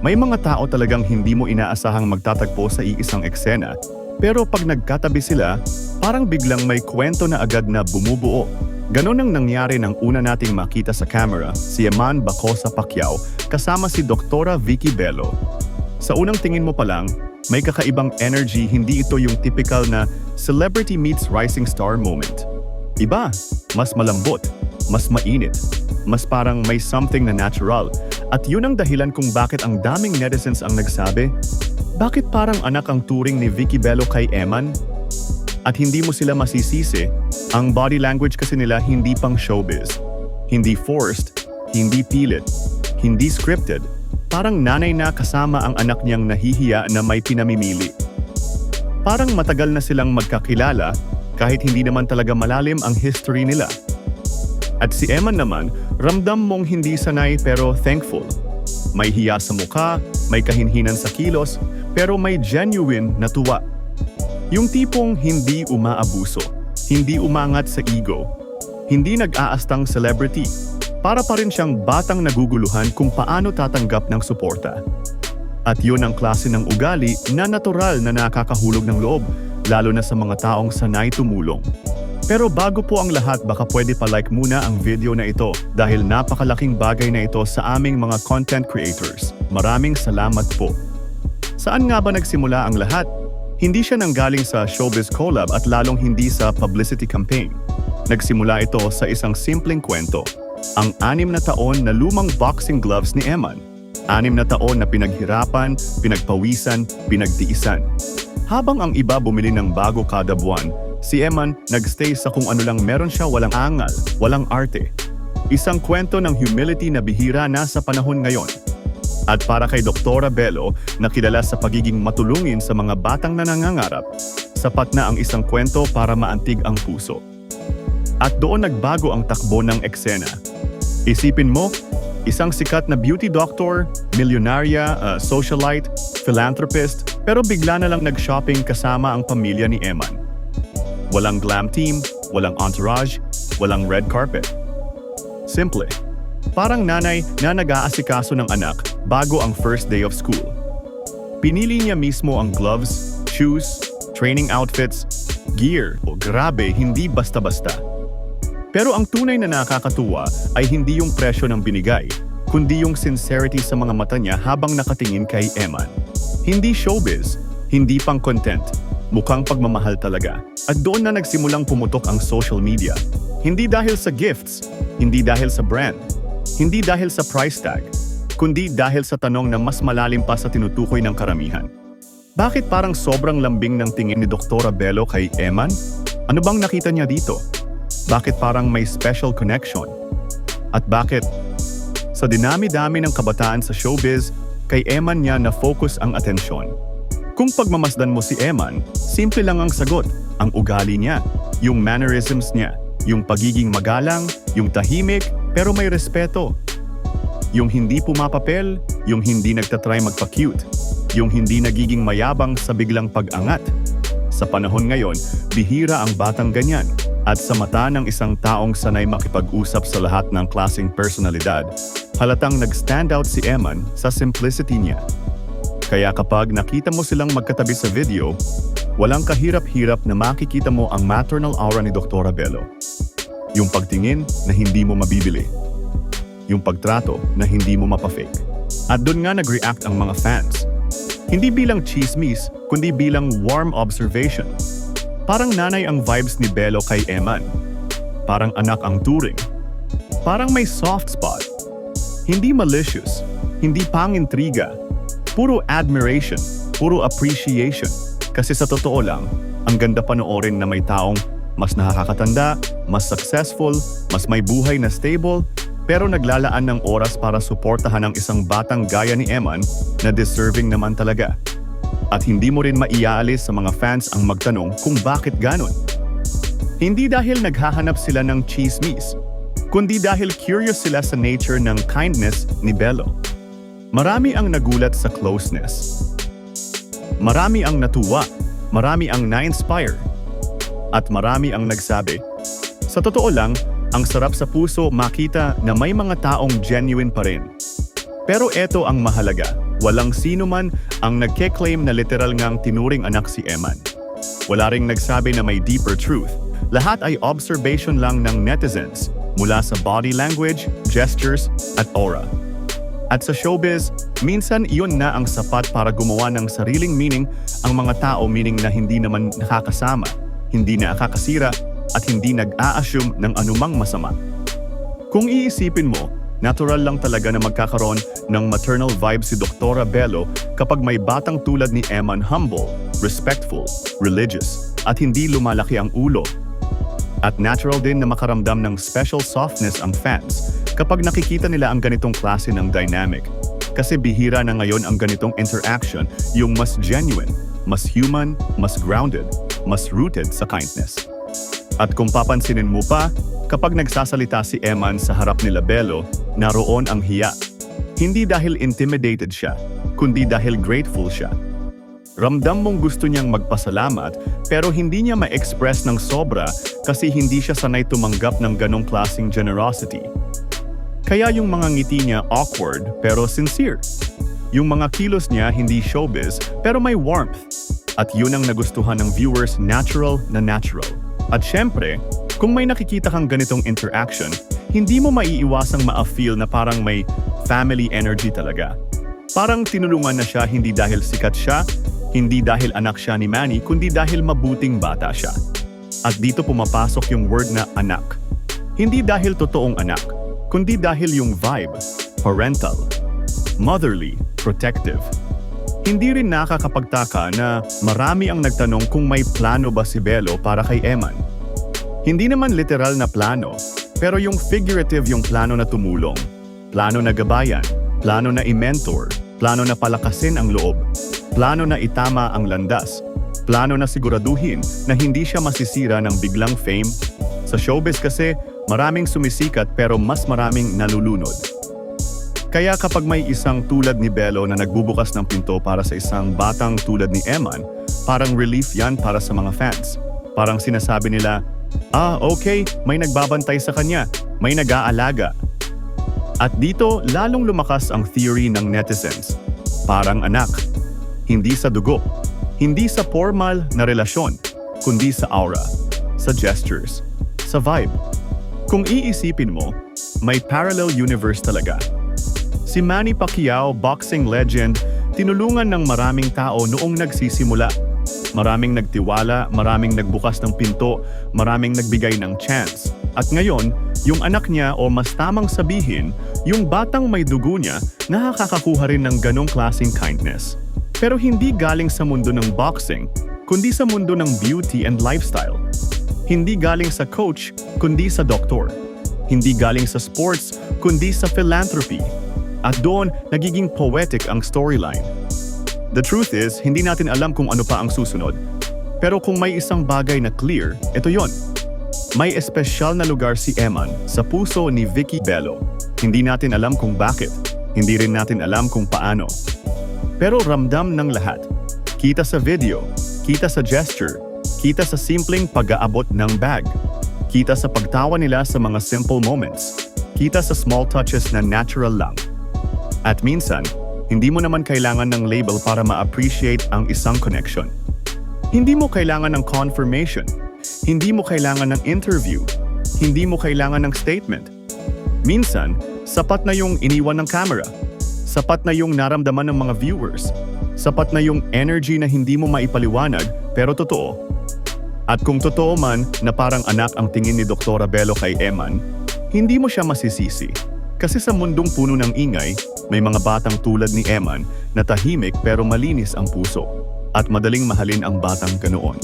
May mga tao talagang hindi mo inaasahang magtatagpo sa iisang eksena, pero pag nagkatabi sila, parang biglang may kwento na agad na bumubuo. Ganon ang nangyari nang una nating makita sa camera si Eman Bacosa Pacquiao kasama si Doktora Vicky Bello. Sa unang tingin mo pa lang, may kakaibang energy hindi ito yung typical na celebrity meets rising star moment. Iba, mas malambot, mas mainit, mas parang may something na natural. At yun ang dahilan kung bakit ang daming netizens ang nagsabi, bakit parang anak ang turing ni Vicky Bello kay Eman? At hindi mo sila masisisi, ang body language kasi nila hindi pang showbiz. Hindi forced, hindi pilit, hindi scripted. Parang nanay na kasama ang anak niyang nahihiya na may pinamimili. Parang matagal na silang magkakilala kahit hindi naman talaga malalim ang history nila. At si Eman naman, ramdam mong hindi sanay pero thankful. May hiya sa mukha, may kahinhinan sa kilos, pero may genuine na tuwa. Yung tipong hindi umaabuso, hindi umangat sa ego, hindi nag-aastang celebrity. Para pa rin siyang batang naguguluhan kung paano tatanggap ng suporta. At yun ang klase ng ugali na natural na nakakahulog ng loob, lalo na sa mga taong sanay tumulong. Pero bago po ang lahat, baka pwede pa-like muna ang video na ito dahil napakalaking bagay na ito sa aming mga content creators. Maraming salamat po. Saan nga ba nagsimula ang lahat? Hindi siya nanggaling sa showbiz collab at lalong hindi sa publicity campaign. Nagsimula ito sa isang simpleng kwento. Ang anim na taon na lumang boxing gloves ni Eman. Anim na taon na pinaghirapan, pinagpawisan, pinagtiisan. Habang ang iba bumili ng bago kada buwan, si Eman nagstay sa kung ano lang meron siya walang angal, walang arte. Isang kwento ng humility na bihira na sa panahon ngayon. At para kay Doktora Bello, na kilala sa pagiging matulungin sa mga batang nangangarap, sapat na ang isang kwento para maantig ang puso. At doon nagbago ang takbo ng eksena. Isipin mo, isang sikat na beauty doctor, milyonarya, uh, socialite, philanthropist, pero bigla na lang nag-shopping kasama ang pamilya ni Eman. Walang glam team, walang entourage, walang red carpet. Simple. Parang nanay na nag-aasikaso ng anak bago ang first day of school. Pinili niya mismo ang gloves, shoes, training outfits, gear. O grabe, hindi basta-basta. Pero ang tunay na nakakatuwa ay hindi yung presyo ng binigay, kundi yung sincerity sa mga mata niya habang nakatingin kay Eman. Hindi showbiz, hindi pang content, mukhang pagmamahal talaga. At doon na nagsimulang pumutok ang social media. Hindi dahil sa gifts, hindi dahil sa brand, hindi dahil sa price tag, kundi dahil sa tanong na mas malalim pa sa tinutukoy ng karamihan. Bakit parang sobrang lambing ng tingin ni Doktora Bello kay Eman? Ano bang nakita niya dito? Bakit parang may special connection? At bakit? Sa dinami-dami ng kabataan sa showbiz, kay Eman niya na focus ang atensyon. Kung pagmamasdan mo si Eman, simple lang ang sagot, ang ugali niya, yung mannerisms niya, yung pagiging magalang, yung tahimik, pero may respeto. Yung hindi pumapapel, yung hindi nagtatry magpa-cute, yung hindi nagiging mayabang sa biglang pag-angat. Sa panahon ngayon, bihira ang batang ganyan. At sa mata ng isang taong sanay makipag-usap sa lahat ng klaseng personalidad, halatang nag-stand out si Eman sa simplicity niya. Kaya kapag nakita mo silang magkatabi sa video, walang kahirap-hirap na makikita mo ang maternal aura ni Doktora Bello. Yung pagtingin na hindi mo mabibili. Yung pagtrato na hindi mo mapafake. At doon nga nag-react ang mga fans. Hindi bilang chismis, kundi bilang warm observation. Parang nanay ang vibes ni Bello kay Eman. Parang anak ang turing. Parang may soft spot. Hindi malicious, hindi pangintriga. Puro admiration, puro appreciation. Kasi sa totoo lang, ang ganda panoorin na may taong mas nakakatanda, mas successful, mas may buhay na stable, pero naglalaan ng oras para suportahan ang isang batang gaya ni Eman na deserving naman talaga. At hindi mo rin maiaalis sa mga fans ang magtanong kung bakit ganon. Hindi dahil naghahanap sila ng chismis, kundi dahil curious sila sa nature ng kindness ni Bello. Marami ang nagulat sa closeness. Marami ang natuwa, marami ang na-inspire, at marami ang nagsabi, sa totoo lang, ang sarap sa puso makita na may mga taong genuine pa rin. Pero eto ang mahalaga, walang sino man ang nagke-claim na literal ngang tinuring anak si Eman. Wala ring nagsabi na may deeper truth. Lahat ay observation lang ng netizens mula sa body language, gestures, at aura. At sa showbiz, minsan iyon na ang sapat para gumawa ng sariling meaning ang mga tao meaning na hindi naman nakakasama, hindi na nakakasira, at hindi nag-a-assume ng anumang masama. Kung iisipin mo, natural lang talaga na magkakaroon ng maternal vibe si Doktora Bello kapag may batang tulad ni Eman humble, respectful, religious, at hindi lumalaki ang ulo. At natural din na makaramdam ng special softness ang fans kapag nakikita nila ang ganitong klase ng dynamic. Kasi bihira na ngayon ang ganitong interaction, yung mas genuine, mas human, mas grounded, mas rooted sa kindness. At kung papansinin mo pa, kapag nagsasalita si Eman sa harap ni Labelo, naroon ang hiya. Hindi dahil intimidated siya, kundi dahil grateful siya. Ramdam mong gusto niyang magpasalamat pero hindi niya ma-express ng sobra kasi hindi siya sanay tumanggap ng ganong klasing generosity. Kaya yung mga ngiti niya awkward pero sincere. Yung mga kilos niya hindi showbiz pero may warmth. At yun ang nagustuhan ng viewers natural na natural. At syempre, kung may nakikita kang ganitong interaction, hindi mo maiiwasang ma-feel na parang may family energy talaga. Parang tinulungan na siya hindi dahil sikat siya, hindi dahil anak siya ni Manny, kundi dahil mabuting bata siya. At dito pumapasok yung word na anak. Hindi dahil totoong anak, kundi dahil yung vibe, parental, motherly, protective. Hindi rin nakakapagtaka na marami ang nagtanong kung may plano ba si Bello para kay Eman. Hindi naman literal na plano, pero yung figurative yung plano na tumulong. Plano na gabayan, plano na i-mentor, plano na palakasin ang loob, plano na itama ang landas, plano na siguraduhin na hindi siya masisira ng biglang fame. Sa showbiz kasi, maraming sumisikat pero mas maraming nalulunod. Kaya kapag may isang tulad ni Bello na nagbubukas ng pinto para sa isang batang tulad ni Eman, parang relief yan para sa mga fans. Parang sinasabi nila, ah okay, may nagbabantay sa kanya, may nag-aalaga. At dito, lalong lumakas ang theory ng netizens. Parang anak. Hindi sa dugo. Hindi sa formal na relasyon, kundi sa aura, sa gestures, sa vibe. Kung iisipin mo, may parallel universe talaga. Si Manny Pacquiao, boxing legend, tinulungan ng maraming tao noong nagsisimula. Maraming nagtiwala, maraming nagbukas ng pinto, maraming nagbigay ng chance. At ngayon, yung anak niya o mas tamang sabihin, yung batang may dugo niya, nakakakuha rin ng ganong klaseng kindness. Pero hindi galing sa mundo ng boxing, kundi sa mundo ng beauty and lifestyle. Hindi galing sa coach, kundi sa doktor. Hindi galing sa sports, kundi sa philanthropy. At doon, nagiging poetic ang storyline. The truth is, hindi natin alam kung ano pa ang susunod. Pero kung may isang bagay na clear, ito yon. May espesyal na lugar si Eman sa puso ni Vicky Bello. Hindi natin alam kung bakit. Hindi rin natin alam kung paano. Pero ramdam ng lahat. Kita sa video, kita sa gesture, kita sa simpleng pag-aabot ng bag, kita sa pagtawa nila sa mga simple moments, kita sa small touches na natural lang. At minsan, hindi mo naman kailangan ng label para ma-appreciate ang isang connection. Hindi mo kailangan ng confirmation. Hindi mo kailangan ng interview. Hindi mo kailangan ng statement. Minsan, sapat na yung iniwan ng camera. Sapat na yung naramdaman ng mga viewers. Sapat na yung energy na hindi mo maipaliwanag pero totoo. At kung totoo man na parang anak ang tingin ni Dr. Bello kay Eman, hindi mo siya masisisi. Kasi sa mundong puno ng ingay, may mga batang tulad ni Eman na tahimik pero malinis ang puso at madaling mahalin ang batang ganoon.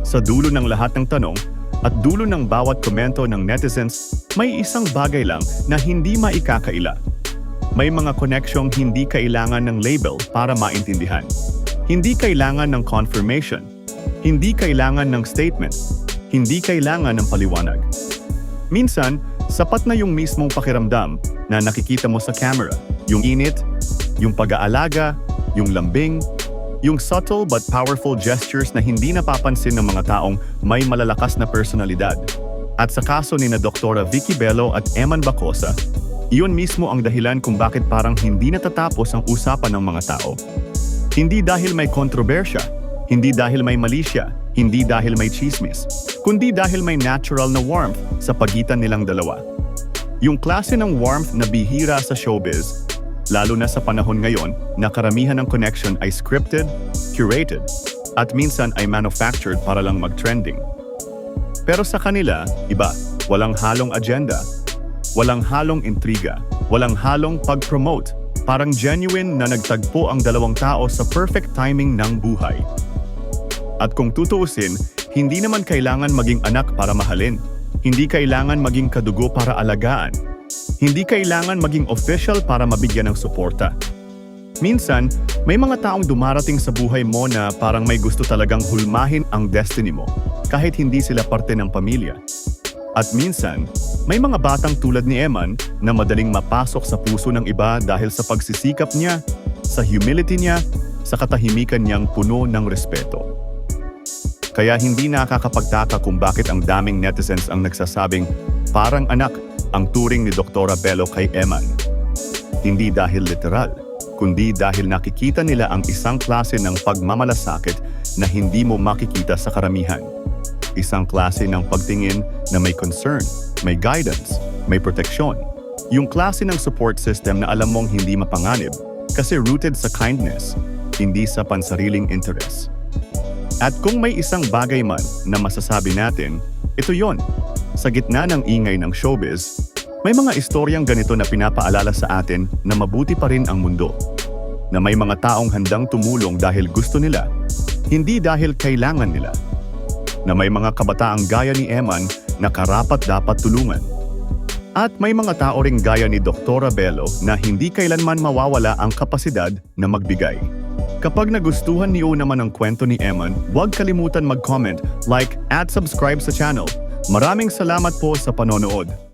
Sa dulo ng lahat ng tanong at dulo ng bawat komento ng netizens, may isang bagay lang na hindi maikakaila. May mga koneksyong hindi kailangan ng label para maintindihan. Hindi kailangan ng confirmation. Hindi kailangan ng statement. Hindi kailangan ng paliwanag. Minsan, sapat na yung mismong pakiramdam na nakikita mo sa camera. Yung init, yung pag-aalaga, yung lambing, yung subtle but powerful gestures na hindi napapansin ng mga taong may malalakas na personalidad. At sa kaso ni na Doktora Vicky Bello at Eman Bacosa, Iyon mismo ang dahilan kung bakit parang hindi natatapos ang usapan ng mga tao. Hindi dahil may kontrobersya, hindi dahil may malisya, hindi dahil may chismis, kundi dahil may natural na warmth sa pagitan nilang dalawa. Yung klase ng warmth na bihira sa showbiz, lalo na sa panahon ngayon na karamihan ng connection ay scripted, curated, at minsan ay manufactured para lang mag-trending. Pero sa kanila, iba, walang halong agenda, walang halong intriga, walang halong pag-promote, parang genuine na nagtagpo ang dalawang tao sa perfect timing ng buhay. At kung tutuusin, hindi naman kailangan maging anak para mahalin. Hindi kailangan maging kadugo para alagaan. Hindi kailangan maging official para mabigyan ng suporta. Minsan, may mga taong dumarating sa buhay mo na parang may gusto talagang hulmahin ang destiny mo, kahit hindi sila parte ng pamilya. At minsan, may mga batang tulad ni Eman na madaling mapasok sa puso ng iba dahil sa pagsisikap niya, sa humility niya, sa katahimikan niyang puno ng respeto. Kaya hindi nakakapagtaka kung bakit ang daming netizens ang nagsasabing parang anak ang turing ni Doktora Bello kay Eman. Hindi dahil literal, kundi dahil nakikita nila ang isang klase ng pagmamalasakit na hindi mo makikita sa karamihan. Isang klase ng pagtingin na may concern, may guidance, may proteksyon. Yung klase ng support system na alam mong hindi mapanganib kasi rooted sa kindness, hindi sa pansariling interest. At kung may isang bagay man na masasabi natin, ito yon. Sa gitna ng ingay ng showbiz, may mga istoryang ganito na pinapaalala sa atin na mabuti pa rin ang mundo. Na may mga taong handang tumulong dahil gusto nila, hindi dahil kailangan nila. Na may mga kabataang gaya ni Eman na karapat dapat tulungan. At may mga tao ring gaya ni Doktora Bello na hindi kailanman mawawala ang kapasidad na magbigay. Kapag nagustuhan niyo naman ang kwento ni Eman, huwag kalimutan mag-comment, like at subscribe sa channel. Maraming salamat po sa panonood.